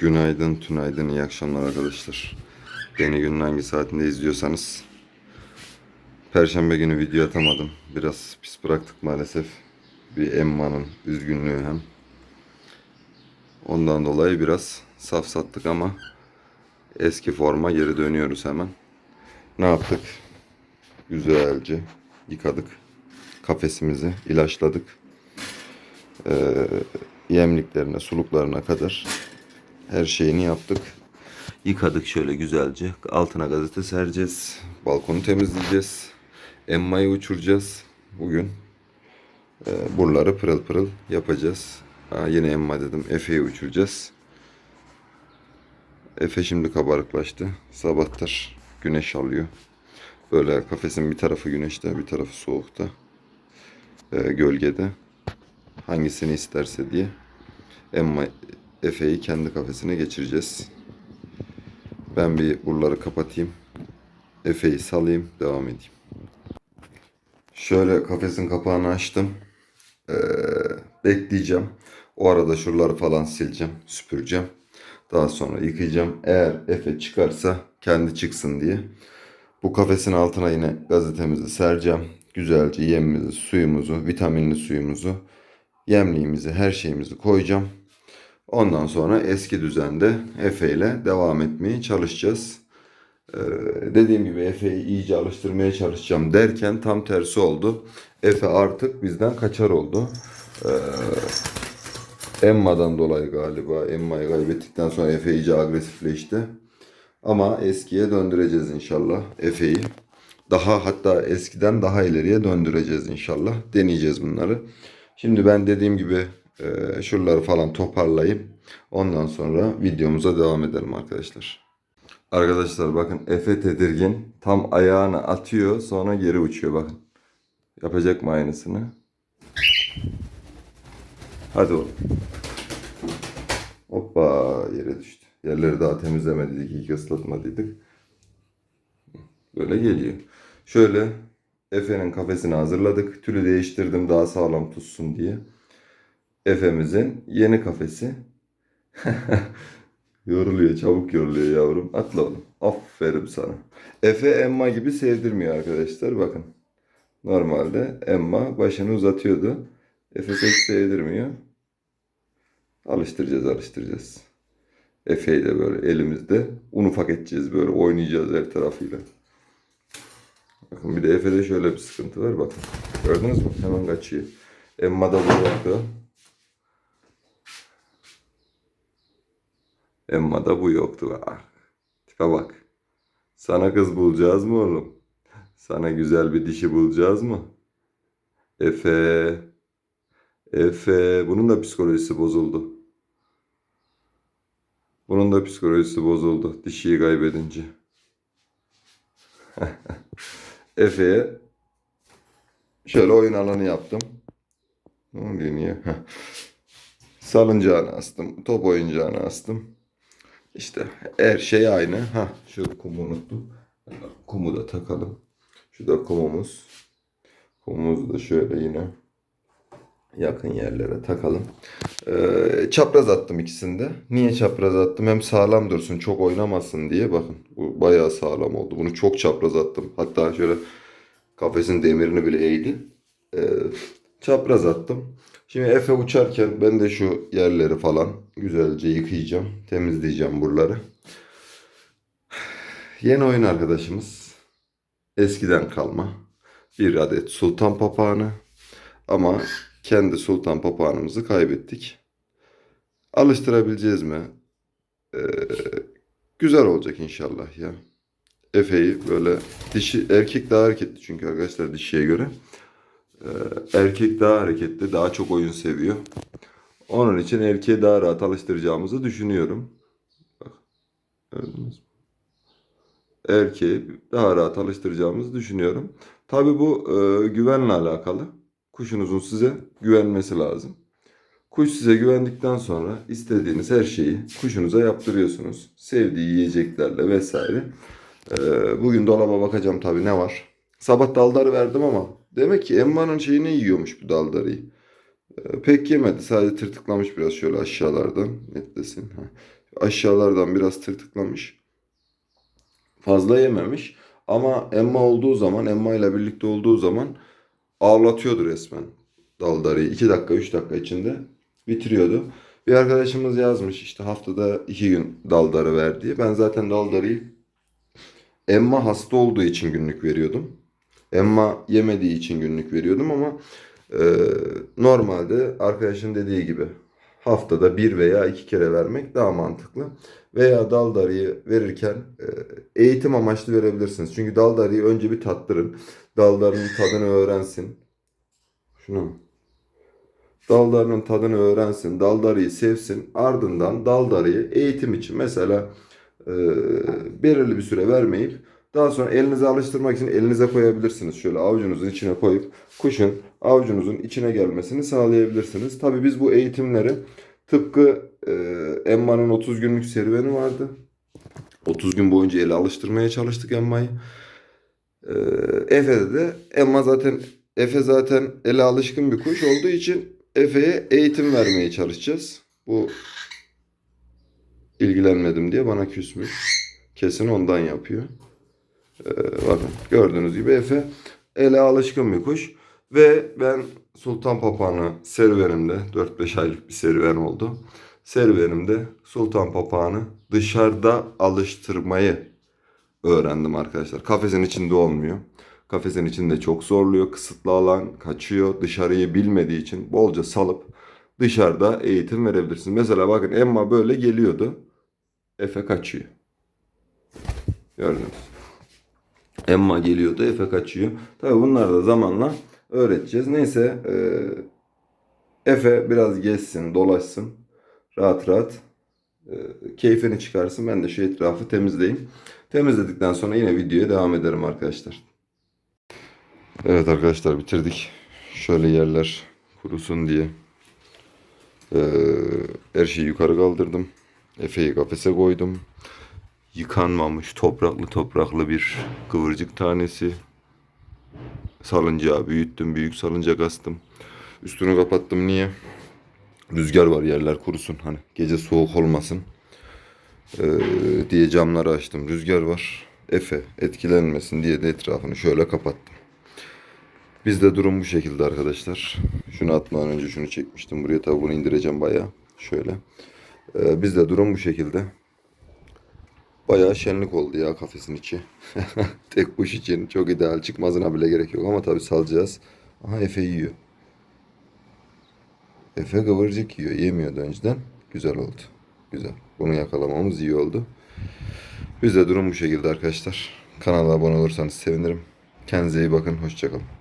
Günaydın, tünaydın, iyi akşamlar arkadaşlar. Beni günün hangi saatinde izliyorsanız. Perşembe günü video atamadım. Biraz pis bıraktık maalesef. Bir Emma'nın üzgünlüğü hem. Ondan dolayı biraz safsattık ama eski forma geri dönüyoruz hemen. Ne yaptık? Güzelce yıkadık. Kafesimizi ilaçladık. Ee, yemliklerine, suluklarına kadar her şeyini yaptık. Yıkadık şöyle güzelce. Altına gazete sereceğiz. Balkonu temizleyeceğiz. Emma'yı uçuracağız. Bugün e, buraları pırıl pırıl yapacağız. Ha, yine Emma dedim. Efe'yi uçuracağız. Efe şimdi kabarıklaştı. Sabahtır güneş alıyor. Böyle kafesin bir tarafı güneşte bir tarafı soğukta. E, gölgede. Hangisini isterse diye. Emma Efe'yi kendi kafesine geçireceğiz. Ben bir buraları kapatayım. Efe'yi salayım, devam edeyim. Şöyle kafesin kapağını açtım. Ee, bekleyeceğim. O arada şuraları falan sileceğim, süpüreceğim. Daha sonra yıkayacağım. Eğer Efe çıkarsa kendi çıksın diye. Bu kafesin altına yine gazetemizi sereceğim. Güzelce yemimizi, suyumuzu, vitaminli suyumuzu, yemliğimizi, her şeyimizi koyacağım. Ondan sonra eski düzende Efe ile devam etmeye çalışacağız. Ee, dediğim gibi Efe'yi iyice alıştırmaya çalışacağım derken tam tersi oldu. Efe artık bizden kaçar oldu. Ee, Emma'dan dolayı galiba. Emma'yı kaybettikten sonra Efe iyice agresifleşti. Ama eskiye döndüreceğiz inşallah Efe'yi. Daha hatta eskiden daha ileriye döndüreceğiz inşallah. Deneyeceğiz bunları. Şimdi ben dediğim gibi e, şuraları falan toparlayayım. Ondan sonra videomuza devam edelim arkadaşlar. Arkadaşlar bakın Efe tedirgin. Tam ayağını atıyor sonra geri uçuyor bakın. Yapacak mı aynısını? Hadi oğlum. Hoppa yere düştü. Yerleri daha temizlemediydik, ilk ıslatmadıydık. Böyle geliyor. Şöyle Efe'nin kafesini hazırladık. Tülü değiştirdim daha sağlam tutsun diye. Efe'mizin yeni kafesi. yoruluyor, çabuk yoruluyor yavrum. Atla oğlum. Aferin sana. Efe Emma gibi sevdirmiyor arkadaşlar. Bakın. Normalde Emma başını uzatıyordu. Efe pek sevdirmiyor. Alıştıracağız, alıştıracağız. Efe'yi de böyle elimizde un ufak edeceğiz böyle oynayacağız her tarafıyla. Bakın bir de Efe'de şöyle bir sıkıntı var bakın. Gördünüz mü? Hemen kaçıyor. Emma da bu yoktu. Emma da bu yoktu. Ah, tipe bak. Sana kız bulacağız mı oğlum? Sana güzel bir dişi bulacağız mı? Efe. Efe. Bunun da psikolojisi bozuldu. Bunun da psikolojisi bozuldu. Dişiyi kaybedince. Efe'ye şöyle oyun alanı yaptım. Ne oluyor niye? Salıncağını astım. Top oyuncağını astım. İşte her şey aynı. Ha şu kumu unuttum. Kumu da takalım. Şu da kumumuz. Kumumuzu da şöyle yine yakın yerlere takalım. Ee, çapraz attım ikisinde. Niye çapraz attım? Hem sağlam dursun, çok oynamasın diye. Bakın bu bayağı sağlam oldu. Bunu çok çapraz attım. Hatta şöyle kafesin demirini bile eğdi. Ee, çapraz attım. Şimdi Efe uçarken ben de şu yerleri falan güzelce yıkayacağım. Temizleyeceğim buraları. Yeni oyun arkadaşımız. Eskiden kalma. Bir adet sultan papağanı. Ama kendi sultan papağanımızı kaybettik. Alıştırabileceğiz mi? Ee, güzel olacak inşallah ya. Efe'yi böyle dişi erkek daha hareketli çünkü arkadaşlar dişiye göre. Ee, erkek daha hareketli, daha çok oyun seviyor. Onun için erkeğe daha rahat alıştıracağımızı düşünüyorum. Bak, gördünüz mü? Erkeği daha rahat alıştıracağımızı düşünüyorum. Tabii bu e, güvenle alakalı. Kuşunuzun size güvenmesi lazım. Kuş size güvendikten sonra istediğiniz her şeyi kuşunuza yaptırıyorsunuz. Sevdiği yiyeceklerle vesaire. Ee, bugün dolaba bakacağım tabii ne var. Sabah daldarı verdim ama demek ki Emma'nın şeyini yiyormuş bu daldarıyı. Ee, Pek yemedi. Sadece tırtıklamış biraz şöyle aşağılardan. Netlesin. Aşağılardan biraz tırtıklamış. Fazla yememiş. Ama Emma olduğu zaman, Emma ile birlikte olduğu zaman ağlatıyordu resmen daldarıyı. 2 dakika, 3 dakika içinde bitiriyordu. Bir arkadaşımız yazmış işte haftada 2 gün daldarı ver. Ben zaten daldarıyı Emma hasta olduğu için günlük veriyordum. Emma yemediği için günlük veriyordum ama e, normalde arkadaşın dediği gibi haftada bir veya iki kere vermek daha mantıklı. Veya daldarıyı verirken e, eğitim amaçlı verebilirsiniz. Çünkü daldarıyı önce bir tattırın. Daldarının tadını öğrensin. Şunu mu? Daldarının tadını öğrensin. Daldarıyı sevsin. Ardından daldarıyı eğitim için mesela e, belirli bir süre vermeyip daha sonra elinize alıştırmak için elinize koyabilirsiniz. Şöyle avucunuzun içine koyup kuşun avucunuzun içine gelmesini sağlayabilirsiniz. Tabii biz bu eğitimleri tıpkı e, Emma'nın 30 günlük serüveni vardı. 30 gün boyunca ele alıştırmaya çalıştık Emma'yı. E, Efe'de de Emma zaten Efe zaten ele alışkın bir kuş olduğu için Efe'ye eğitim vermeye çalışacağız. Bu ilgilenmedim diye bana küsmüş. Kesin ondan yapıyor. Ee, bakın gördüğünüz gibi Efe ele alışkın bir kuş. Ve ben Sultan Papağanı serüvenimde 4-5 aylık bir serüven oldu. Serüvenimde Sultan Papağanı dışarıda alıştırmayı öğrendim arkadaşlar. Kafesin içinde olmuyor. Kafesin içinde çok zorluyor. Kısıtlı alan kaçıyor. Dışarıyı bilmediği için bolca salıp dışarıda eğitim verebilirsiniz. Mesela bakın Emma böyle geliyordu. Efe kaçıyor. Gördünüz. Emma geliyordu, Efe kaçıyor. Tabii bunları da zamanla öğreteceğiz. Neyse e, Efe biraz gezsin, dolaşsın. Rahat rahat e, keyfini çıkarsın. Ben de şu etrafı temizleyeyim. Temizledikten sonra yine videoya devam ederim arkadaşlar. Evet arkadaşlar bitirdik. Şöyle yerler kurusun diye. e, her şeyi yukarı kaldırdım. Efe'yi kafese koydum. Yıkanmamış topraklı topraklı bir kıvırcık tanesi. Salıncağı büyüttüm. Büyük salıncak astım. Üstünü kapattım. Niye? Rüzgar var yerler kurusun. Hani gece soğuk olmasın. Ee, diye camları açtım. Rüzgar var. Efe etkilenmesin diye de etrafını şöyle kapattım. Bizde durum bu şekilde arkadaşlar. Şunu atmadan önce şunu çekmiştim. Buraya tabi bunu indireceğim bayağı. Şöyle. Ee, bizde durum bu şekilde. Bayağı şenlik oldu ya kafesin içi. Tek kuş için çok ideal. Çıkmazına bile gerek yok ama tabii salacağız. Aha Efe yiyor. Efe kıvırcık yiyor. Yemiyordu önceden. Güzel oldu. Güzel. Bunu yakalamamız iyi oldu. Bizde durum bu şekilde arkadaşlar. Kanala abone olursanız sevinirim. Kendinize iyi bakın. Hoşçakalın.